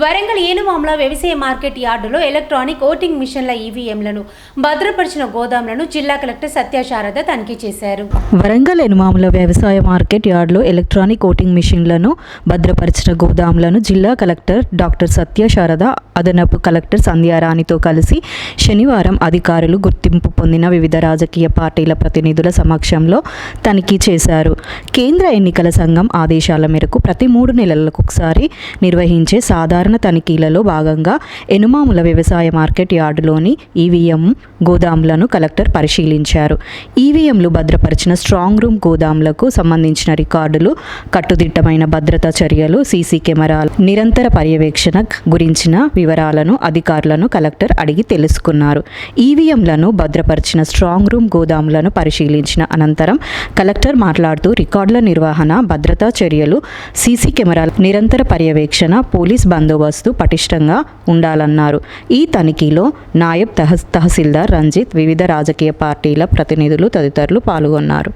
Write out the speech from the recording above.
వరంగల్ ఏనుమామల వ్యవసాయ మార్కెట్ యార్డులో electronic voting మిషన్ల ఈవీఎంలను భద్రపరిచిన గోదాంలను జిల్లా కలెక్టర్ సత్యశారద తనిఖీ చేశారు. వరంగల్ ఎనుమాముల వ్యవసాయ మార్కెట్ యార్డులో ఎలక్ట్రానిక్ ఓటింగ్ మిషన్లను భద్రపరిచిన గోదాంలను జిల్లా కలెక్టర్ డాక్టర్ సత్యశారద అదనపు కలెక్టర్ సంధ్యారాణితో కలిసి శనివారం అధికారులు గుర్తింపు పొందిన వివిధ రాజకీయ పార్టీల ప్రతినిధుల సమక్షంలో తనిఖీ చేశారు. కేంద్ర ఎన్నికల సంఘం ఆదేశాల మేరకు ప్రతి మూడు నెలలకు ఒకసారి నిర్వహించే సాధారణ తనిఖీలలో భాగంగా ఎనుమాముల వ్యవసాయ మార్కెట్ యార్డులోని ఈవీఎం గోదాంలను కలెక్టర్ పరిశీలించారు. ఈవీఎంలు భద్రపరిచిన స్ట్రాంగ్ రూమ్ గోదాంలకు సంబంధించిన రికార్డులు కట్టుదిట్టమైన భద్రతా చర్యలు సీసీ కెమెరాల నిరంతర పర్యవేక్షణ గురించిన వివరాలను అధికారులను కలెక్టర్ అడిగి తెలుసుకున్నారు. ఈవీఎంలను భద్రపరిచిన స్ట్రాంగ్ రూమ్ గోదాములను పరిశీలించిన అనంతరం కలెక్టర్ మాట్లాడుతూ రికార్డుల నిర్వహణ భద్రతా చర్యలు సీసీ కెమెరాల నిరంతర పర్యవేక్షణ పోలీస్ బందోబస్తు పటిష్టంగా ఉండాలన్నారు. ఈ తనిఖీలో నాయబ్ తహ తహసీల్దార్ రంజిత్ వివిధ రాజకీయ పార్టీల ప్రతినిధులు తదితరులు పాల్గొన్నారు.